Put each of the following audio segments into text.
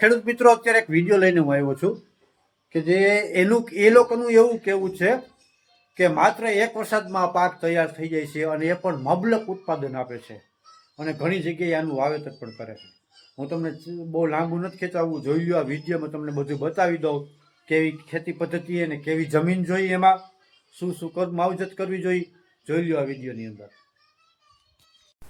ખેડૂત મિત્રો, અત્યારે એક વીડિયો લઈને હું આવ્યો છું કે જે એનું, એ લોકોનું એવું કેવું છે કે માત્ર એક વરસાદમાં પાક તૈયાર થઈ જાય છે અને એ પણ મબલક ઉત્પાદન આપે છે અને ઘણી જગ્યાએ આનું વાવેતર પણ કરે છે. હું તમને બહુ લાંબુ નથી ખેંચાવવું લો આ વિડીયોમાં તમને બધું બતાવી દઉં કેવી ખેતી પદ્ધતિ અને કેવી જમીન જોઈએ એમાં, શું શું કદ માવજત કરવી જોઈએ, જોઈ લો આ વિડીયોની અંદર.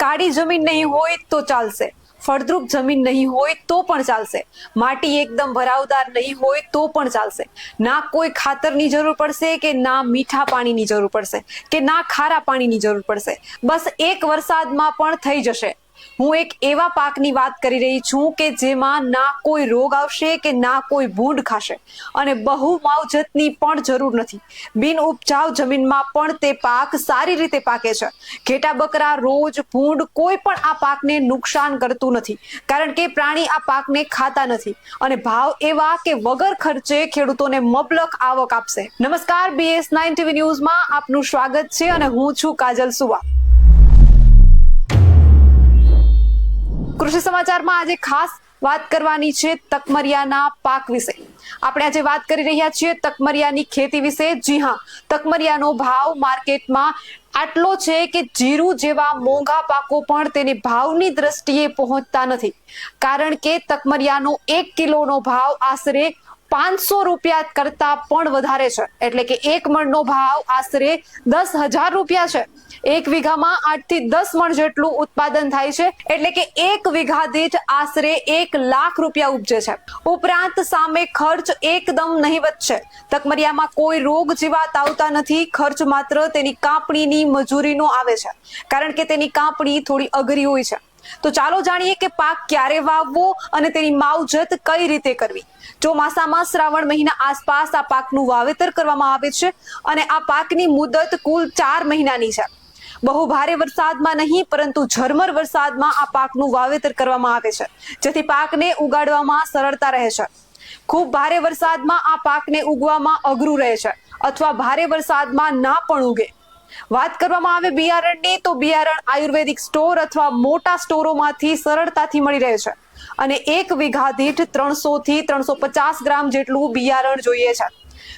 કાળી જમીન નહીં હોય તો ચાલશે. ફળદ્રુપ જમીન નહીં હોય તો પણ ચાલશે. માટી એકદમ ભરાવદાર નહીં હોય તો પણ ચાલશે. ના કોઈ ખાતરની જરૂર પડશે કે ના મીઠા પાણીની જરૂર પડશે કે ના ખારા પાણીની જરૂર પડશે. બસ એક વરસાદમાં પણ થઈ જશે. હું એક એવા પાકની વાત કરી રહી છું કે જેમાં ના કોઈ રોગ આવશે કે ના કોઈ ભૂંડ ખાશે. અને બહુ માવજતની પણ જરૂર નથી. બિન ઉપજાઉ જમીનમાં પણ તે પાક સારી રીતે પાકે છે. ઘેટા બકરા, રોજ, ભૂંડ કોઈ પણ આ પાકને નુકસાન કરતું નથી. કારણ કે પ્રાણી આ પાકને ખાતા નથી. અને ભાવ એવા કે વગર ખર્ચે ખેડૂતોને મબલક આવક આપશે. નમસ્કાર બીએસ નાઇન ટીવી ન્યૂઝમાં આપનું સ્વાગત છે અને હું છું કાજલ સુવા. કૃષિ સમાચારમાં આજે ખાસ વાત કરવાની છે તકમરિયાના પાક વિશે. આપણે આજે વાત કરી રહ્યા છીએ તકમરિયાની ખેતી વિશે. જી હા, તકમરિયાનો ભાવ માર્કેટમાં આટલો છે કે જીરું જેવા મોંઘા પાકો પણ તેને ભાવની દ્રષ્ટિએ પહોંચતા નથી. કારણ કે તકમરિયાનો એક કિલોનો ભાવ આશરે પાંચસો રૂપિયા કરતા પણ વધારે છે. એટલે કે એક મણનો ભાવ આશરે દસ હજાર રૂપિયા છે. એક વીઘામાં આઠથી દસ મણ જેટલું ઉત્પાદન થાય છે. એટલે કે એક વીઘા દીઠ આશરે એક લાખ રૂપિયા ઉપજે છે. ઉપરાંત સામે ખર્ચ એકદમ નહીવત છે. તકમરિયામાં કોઈ રોગ જીવાત આવતા નથી. ખર્ચ માત્ર તેની કાપણીની મજૂરીનો આવે છે. કારણ કે તેની કાપણી થોડી અઘરી હોય છે. તો ચાલો જાણીએ કે પાક ક્યારે વાવવો અને તેની માવજત કઈ રીતે કરવી. ચોમાસામાં શ્રાવણ મહિના આસપાસ આ પાકનું વાવેતર કરવામાં આવે છે અને આ પાકની મુદત કુલ ચાર મહિનાની છે. બહુ ભારે વરસાદમાં નહીં, પરંતુ ઝરમર વરસાદમાં આ પાકનું વાવેતર કરવામાં આવે છે, જેથી પાકને ઉગાડવામાં સરળતા રહે છે. ખૂબ ભારે વરસાદમાં આ પાકને ઉગવામાં અઘરું રહે છે, અથવા ભારે વરસાદમાં ના પણ ઉગે. વાત કરવામાં આવે બિયારણની, તો બિયારણ આયુર્વેદિક સ્ટોર અથવા મોટા સ્ટોરોમાંથી સરળતાથી મળી રહે છે. અને એક વીઘા દીઠ ત્રણસો થી ત્રણસો પચાસ ગ્રામ જેટલું બિયારણ જોઈએ છે.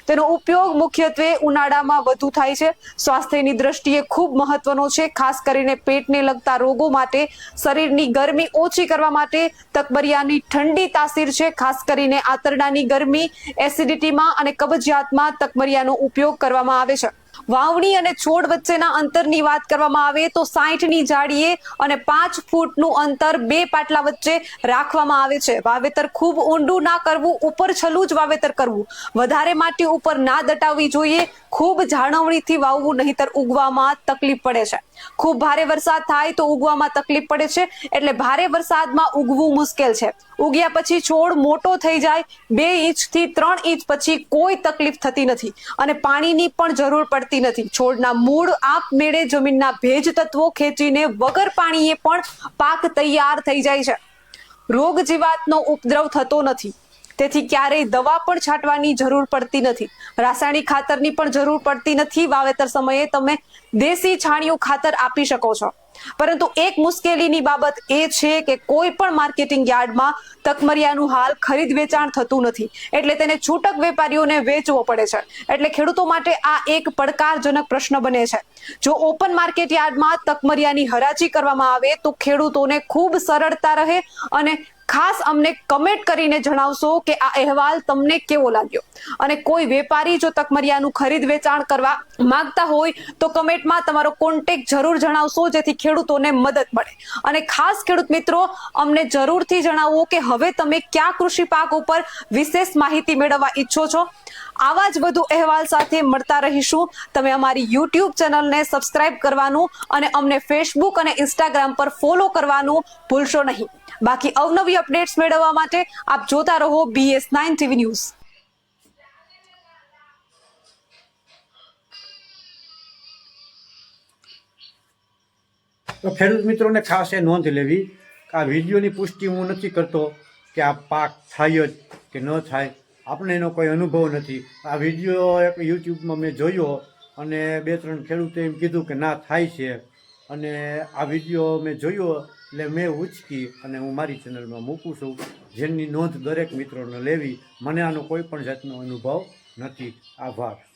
તેનો ઉપયોગ મુખ્યત્વે ઉનાળામાં વધુ થાય છે. સ્વાસ્થ્યની દ્રષ્ટિએ ખૂબ મહત્વનો છે, ખાસ કરીને પેટને લગતા રોગો માટે. શરીરની ગરમી ઓછી કરવા માટે તકબરિયાની ઠંડી તાસીર છે, ખાસ કરીને આંતરડાની ગરમી, એસિડિટીમાં અને કબજિયાતમાં તકબરિયાનો ઉપયોગ કરવામાં આવે છે. વાવણી અને છોડ વચ્ચેના અંતરની વાત કરવામાં આવે તો સાઠની જાડીએ અને પાંચ ફૂટનું અંતર બે પાટલા વચ્ચે રાખવામાં આવે છે. વાવેતર ખૂબ ઊંડું ના કરવું, ઉપર છલું જ વાવેતર કરવું. વધારે માટી ઉપર ના દટાવવી જોઈએ. ખૂબ જાળવણીથી વાવવું નહીતર ઉગવામાં તકલીફ પડે છે. ખૂબ ભારે વરસાદ થાય તો ઉગવામાં તકલીફ પડે છે. એટલે ભારે વરસાદમાં ઉગવું મુશ્કેલ છે. ઉગ્યા પછી છોડ મોટો થઈ જાય. બે ઇંચથી ત્રણ ઇંચ પછી કોઈ તકલીફ થતી નથી. અને પાણીની પણ જરૂર પડતી નથી. છોડના મૂળ આપમેળે જમીનના ભેજ તત્વો ખેંચીને વગર પાણીએ પણ પાક તૈયાર થઈ જાય છે. રોગ જીવાતનો ઉપદ્રવ થતો નથી. તેથી ક્યારેય દવા પણ છાંટવાની જરૂર પડતી નથી. રાસાયણિક ખાતરની પણ જરૂર પડતી નથી. વાવેતર સમયે તમે દેશી છાણિયું ખાતર આપી શકો છો. પરંતુ એક મુશ્કેલીની બાબત એ છે કે કોઈ પણ માર્કેટિંગ યાર્ડમાં તકમરિયાનું હાલ ખરીદ વેચાણ થતું નથી. એટલે તેને છૂટક વેપારીઓને વેચવો પડે છે. એટલે ખેડૂતો માટે આ એક પડકારજનક પ્રશ્ન બને છે. જો ઓપન માર્કેટ યાર્ડમાં તકમરિયાની હરાજી કરવામાં આવે તો ખેડૂતોને ખૂબ સરળતા રહે અને ખાસ અમને કમેન્ટ કરીને જણાવશો કે આ અહેવાલ તમને કેવો લાગ્યો? અને કોઈ વેપારી જો તકમરિયાનું ખરીદ વેચાણ કરવા માંગતા હોય તો કમેન્ટમાં તમારો કોન્ટેક જરૂર જણાવશો, જેથી ખેડૂતોને મદદ મળે. અને ખાસ ખેડૂત મિત્રો, અમને જરૂરથી જણાવો કે હવે તમે કયા કૃષિ પાક ઉપર વિશેષ માહિતી મેળવવા ઈચ્છો છો? આવા જ વધુ અહેવાલ સાથે મળતા રહીશું. તમે અમારી યુટ્યુબ ચેનલને સબસ્ક્રાઇબ કરવાનું અને અમને ફેસબુક અને ઇન્સ્ટાગ્રામ પર ફોલો કરવાનું ભૂલશો નહીં. બાકી અવનવી અપડેટ્સ મેળવવા માટે આપ જોતા રહો બીએસ નાઇન ટીવી ન્યૂઝ તો ખેડૂત મિત્રોને ખાસ એ નોંધ લેવી કે આ વિડીયોની પુષ્ટિ હું નથી કરતો કે આ પાક થાય જ કે ન થાય. આપણે એનો કોઈ અનુભવ નથી. આ વીડિયો એક યુટ્યુબમાં મેં જોયો અને બે ત્રણ ખેડૂતે એમ કીધું કે ના થાય છે. અને આ વીડિયો મેં જોયો એટલે મેં ઉચકી અને હું મારી ચેનલમાં મૂકું છું. જેની નોંધ દરેક મિત્રોને લેવી, મને આનો કોઈ પણ જાતનો અનુભવ નથી. આભાર.